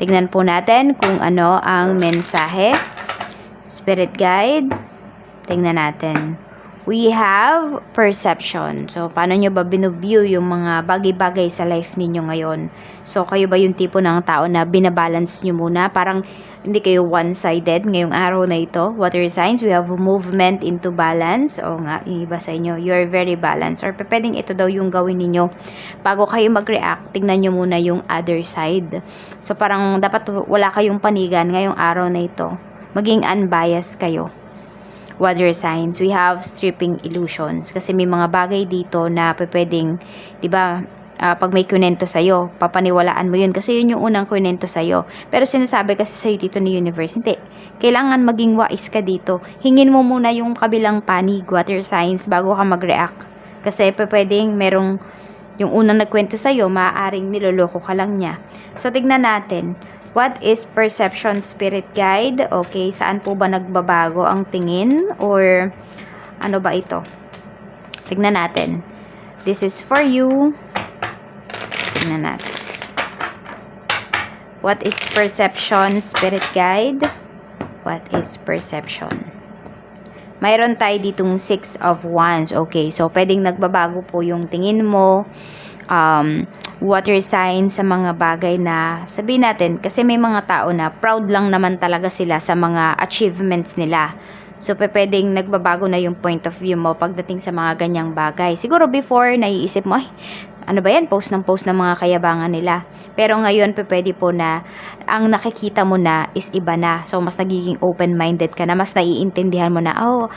Tignan po natin kung ano ang mensahe. Spirit Guide. Tingnan natin. We have perception. So, paano nyo ba binuview yung mga bagay-bagay sa life ninyo ngayon? So, kayo ba yung tipo ng tao na binabalance nyo muna? Parang hindi kayo one-sided ngayong araw na ito. Water signs, we have movement into balance. O nga, yung iba sa inyo, you're very balanced. Or pwedeng ito daw yung gawin ninyo. Bago kayo mag-react, tingnan nyo muna yung other side. So, parang dapat wala kayong panigan ngayong araw na ito. Maging unbiased kayo water signs, we have stripping illusions. Kasi may mga bagay dito na pwedeng, di ba, ah, pag may kunento sa'yo, papaniwalaan mo yun kasi yun yung unang kunento sa'yo. Pero sinasabi kasi sa'yo dito ni universe, hindi. Kailangan maging wais ka dito. Hingin mo muna yung kabilang panig, water signs, bago ka mag-react. Kasi pwedeng merong yung unang nagkwento sa'yo, maaaring niloloko ka lang niya. So, tignan natin. What is perception spirit guide? Okay, saan po ba nagbabago ang tingin? Or ano ba ito? Tignan natin. This is for you. Tignan natin. What is perception spirit guide? What is perception? Mayroon tayo ditong six of wands. Okay, so pwedeng nagbabago po yung tingin mo. Um, water sign sa mga bagay na sabihin natin kasi may mga tao na proud lang naman talaga sila sa mga achievements nila. So, pwedeng nagbabago na yung point of view mo pagdating sa mga ganyang bagay. Siguro before, naiisip mo, ay, ano ba yan? Post ng post ng mga kayabangan nila. Pero ngayon, pwede po na ang nakikita mo na is iba na. So, mas nagiging open-minded ka na. Mas naiintindihan mo na, oh,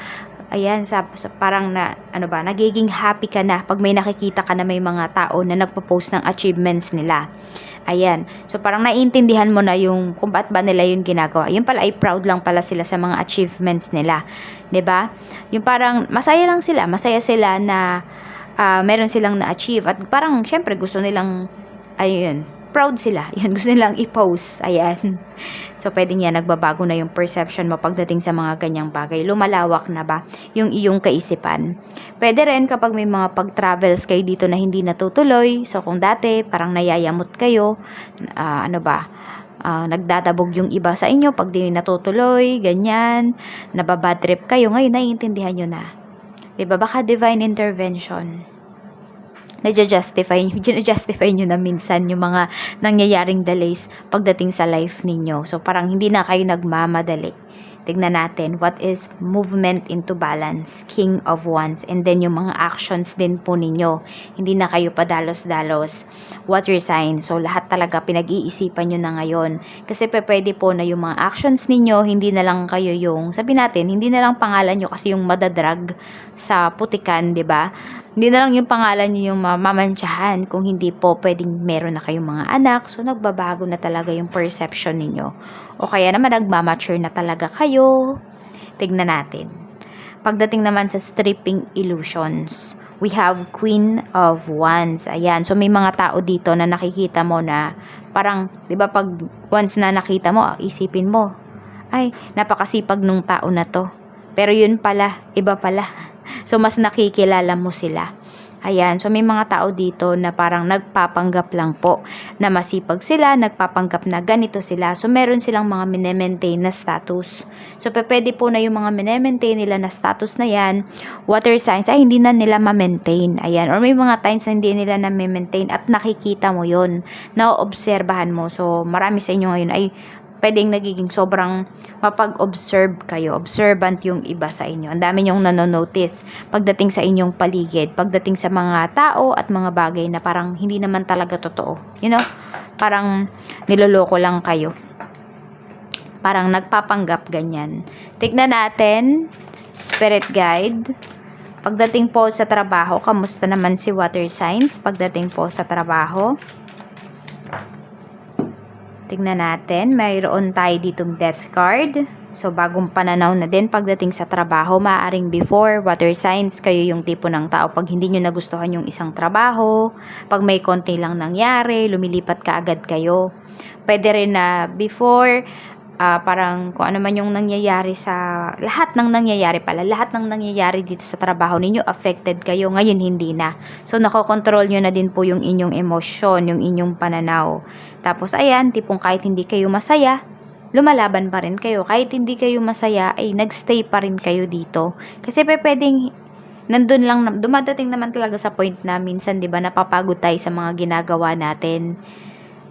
ayan, sa, sa parang na, ano ba, nagiging happy ka na pag may nakikita ka na may mga tao na nagpo-post ng achievements nila. Ayan. So, parang naiintindihan mo na yung kung ba't ba nila yun ginagawa. Yun pala ay proud lang pala sila sa mga achievements nila. ba Yung parang masaya lang sila. Masaya sila na ah, meron silang na-achieve. At parang, syempre, gusto nilang, ayun, proud sila. Yan, gusto nilang i-post. Ayan. So, pwedeng yan, nagbabago na yung perception mo pagdating sa mga ganyang bagay. Lumalawak na ba yung iyong kaisipan? Pwede rin kapag may mga pag-travels kayo dito na hindi natutuloy. So, kung dati, parang nayayamot kayo, ah, ano ba, ah, nagdadabog yung iba sa inyo pag di natutuloy, ganyan, nababad trip kayo, ngayon naiintindihan nyo na. Diba? Baka divine intervention nadja-justify, justify nyo na minsan yung mga nangyayaring delays pagdating sa life ninyo. So, parang hindi na kayo nagmamadali. Tignan natin, what is movement into balance, king of wands, and then yung mga actions din po ninyo. Hindi na kayo padalos-dalos. Water sign, so lahat talaga pinag-iisipan nyo na ngayon. Kasi pwede po na yung mga actions ninyo, hindi na lang kayo yung, sabi natin, hindi na lang pangalan nyo kasi yung madadrag sa putikan, di ba? Hindi na lang yung pangalan nyo yung mamamantsahan kung hindi po pwedeng meron na kayong mga anak. So, nagbabago na talaga yung perception ninyo. O kaya naman nagmamature na talaga kayo. Tignan natin. Pagdating naman sa stripping illusions, we have Queen of Wands. Ayan. So, may mga tao dito na nakikita mo na parang, di ba pag once na nakita mo, isipin mo, ay, napakasipag nung tao na to. Pero yun pala, iba pala. So, mas nakikilala mo sila. Ayan, so may mga tao dito na parang nagpapanggap lang po na masipag sila, nagpapanggap na ganito sila. So meron silang mga minemaintain na status. So pwede po na yung mga minemaintain nila na status na yan, water signs, ay hindi na nila ma-maintain. Ayan, or may mga times na hindi nila na maintain at nakikita mo yon na-obserbahan mo. So marami sa inyo ngayon ay pwedeng nagiging sobrang mapag-observe kayo. Observant yung iba sa inyo. Ang dami nyong nanonotice pagdating sa inyong paligid, pagdating sa mga tao at mga bagay na parang hindi naman talaga totoo. You know? Parang niloloko lang kayo. Parang nagpapanggap ganyan. Tignan natin, spirit guide. Pagdating po sa trabaho, kamusta naman si water signs? Pagdating po sa trabaho, Tingnan natin, mayroon tayo ditong death card. So, bagong pananaw na din pagdating sa trabaho. Maaring before, water signs, kayo yung tipo ng tao. Pag hindi nyo nagustuhan yung isang trabaho, pag may konti lang nangyari, lumilipat ka agad kayo. Pwede rin na before, ah, parang kung ano man yung nangyayari sa lahat ng nangyayari pala lahat ng nangyayari dito sa trabaho ninyo affected kayo ngayon hindi na. So nakokontrol nyo na din po yung inyong emosyon yung inyong pananaw. Tapos ayan tipong kahit hindi kayo masaya lumalaban pa rin kayo. Kahit hindi kayo masaya ay nagstay pa rin kayo dito. Kasi pe pwedeng nandun lang dumadating naman talaga sa point na minsan 'di ba napapagod tayo sa mga ginagawa natin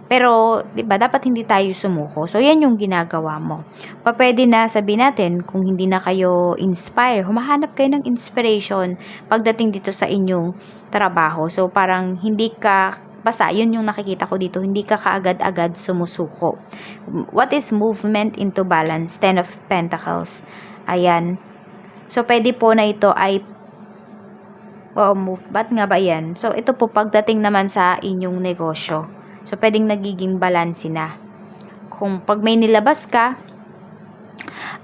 pero, 'di ba, dapat hindi tayo sumuko. So, 'yan yung ginagawa mo. Pa pwede na sabihin natin kung hindi na kayo inspire, humahanap kayo ng inspiration pagdating dito sa inyong trabaho. So, parang hindi ka basta yun yung nakikita ko dito, hindi ka kaagad-agad sumusuko. What is movement into balance? Ten of Pentacles. Ayan. So, pwede po na ito ay Oh, move. Ba't nga ba yan? So, ito po pagdating naman sa inyong negosyo. So, pwedeng nagiging balanse na. Kung pag may nilabas ka,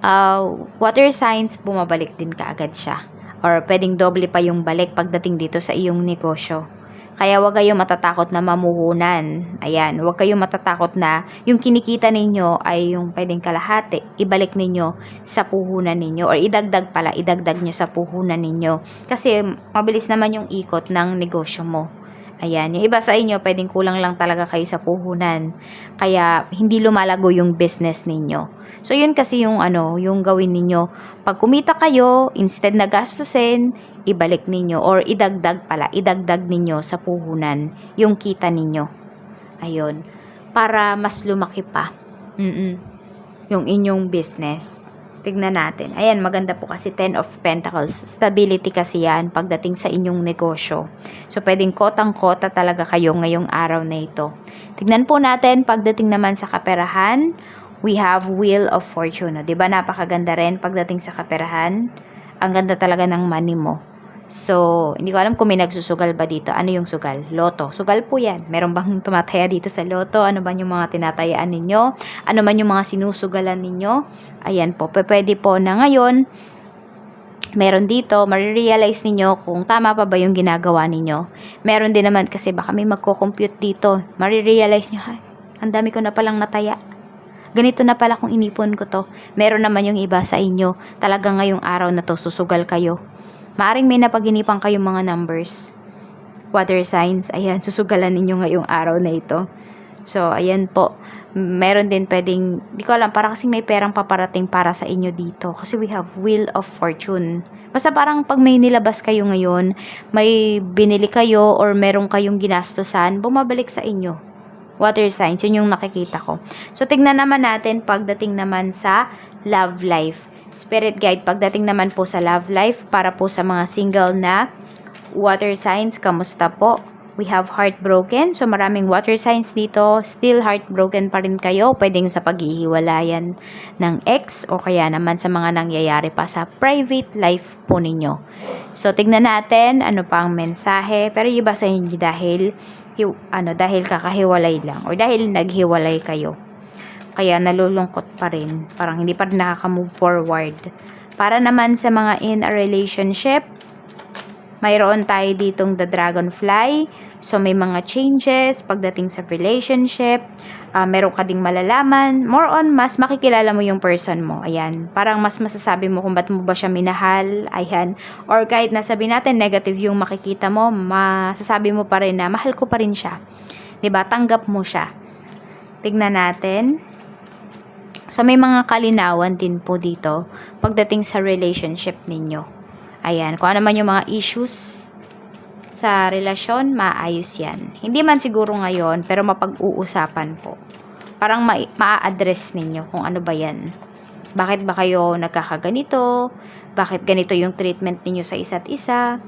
uh, water signs, bumabalik din kaagad siya. Or pwedeng doble pa yung balik pagdating dito sa iyong negosyo. Kaya wag kayong matatakot na mamuhunan. Ayan, wag kayong matatakot na yung kinikita ninyo ay yung pwedeng kalahati. Ibalik ninyo sa puhunan ninyo or idagdag pala, idagdag nyo sa puhunan ninyo. Kasi mabilis naman yung ikot ng negosyo mo. Ayan, yung iba sa inyo, pwedeng kulang lang talaga kayo sa puhunan. Kaya, hindi lumalago yung business ninyo. So, yun kasi yung ano, yung gawin ninyo. Pag kumita kayo, instead na gastusin, ibalik ninyo or idagdag pala, idagdag ninyo sa puhunan yung kita ninyo. Ayun. Para mas lumaki pa. Mm Yung inyong business. Tignan natin. Ayan, maganda po kasi 10 of Pentacles. Stability kasi yan pagdating sa inyong negosyo. So, pwedeng kotang-kota talaga kayo ngayong araw na ito. Tignan po natin pagdating naman sa kaperahan. We have Wheel of Fortune. O, Diba napakaganda rin pagdating sa kaperahan? Ang ganda talaga ng money mo. So, hindi ko alam kung may nagsusugal ba dito. Ano yung sugal? Loto. Sugal po yan. Meron bang tumataya dito sa loto? Ano ba yung mga tinatayaan ninyo? Ano man yung mga sinusugalan ninyo? Ayan po. Pwede po na ngayon, meron dito, marirealize ninyo kung tama pa ba yung ginagawa ninyo. Meron din naman kasi baka may magko-compute dito. Marirealize nyo, ay, ang dami ko na palang nataya. Ganito na pala kung inipon ko to. Meron naman yung iba sa inyo. Talaga ngayong araw na to, susugal kayo. Maaring may napaginipan kayong mga numbers. Water signs, ayan, susugalan ninyo ngayong araw na ito. So, ayan po. Meron din pwedeng, di ko alam, parang kasi may perang paparating para sa inyo dito. Kasi we have Wheel of Fortune. Basta parang pag may nilabas kayo ngayon, may binili kayo or meron kayong ginastosan, bumabalik sa inyo. Water signs, yun yung nakikita ko. So, tignan naman natin pagdating naman sa love life. Spirit guide, pagdating naman po sa love life, para po sa mga single na water signs, kamusta po? We have heartbroken. So, maraming water signs dito. Still heartbroken pa rin kayo. Pwedeng sa paghihiwalayan ng ex o kaya naman sa mga nangyayari pa sa private life po ninyo. So, tignan natin ano pa ang mensahe. Pero iba sa inyo dahil, hi- ano, dahil kakahiwalay lang or dahil naghiwalay kayo. Kaya nalulungkot pa rin. Parang hindi pa rin nakaka-move forward. Para naman sa mga in a relationship, mayroon tayo ditong the dragonfly. So, may mga changes pagdating sa relationship. Ah, meron ka ding malalaman. More on, mas makikilala mo yung person mo. Ayan. Parang mas masasabi mo kung ba't mo ba siya minahal. Ayan. Or kahit nasabi natin negative yung makikita mo, masasabi mo pa rin na mahal ko pa rin siya. ba Tanggap mo siya. Tignan natin. So, may mga kalinawan din po dito pagdating sa relationship ninyo. Ayan, kung ano man yung mga issues sa relasyon, maayos yan. Hindi man siguro ngayon, pero mapag-uusapan po. Parang ma- maa-address ninyo kung ano ba yan. Bakit ba kayo nagkakaganito? Bakit ganito yung treatment ninyo sa isa't isa?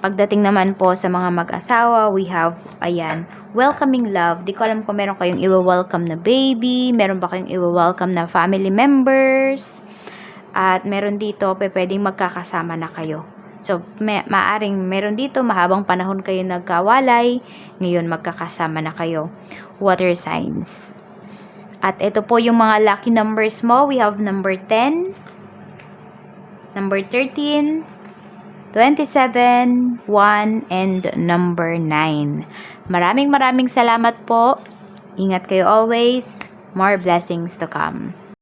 Pagdating naman po sa mga mag-asawa, we have, ayan, welcoming love. Di ko alam kung meron kayong iwa-welcome na baby, meron ba kayong iwa-welcome na family members, at meron dito, pe, pwedeng magkakasama na kayo. So, may, maaring meron dito, mahabang panahon kayo nagkawalay, ngayon magkakasama na kayo. Water signs. At ito po yung mga lucky numbers mo. We have number 10, number 13, 27, 1, and number 9. Maraming maraming salamat po. Ingat kayo always. More blessings to come.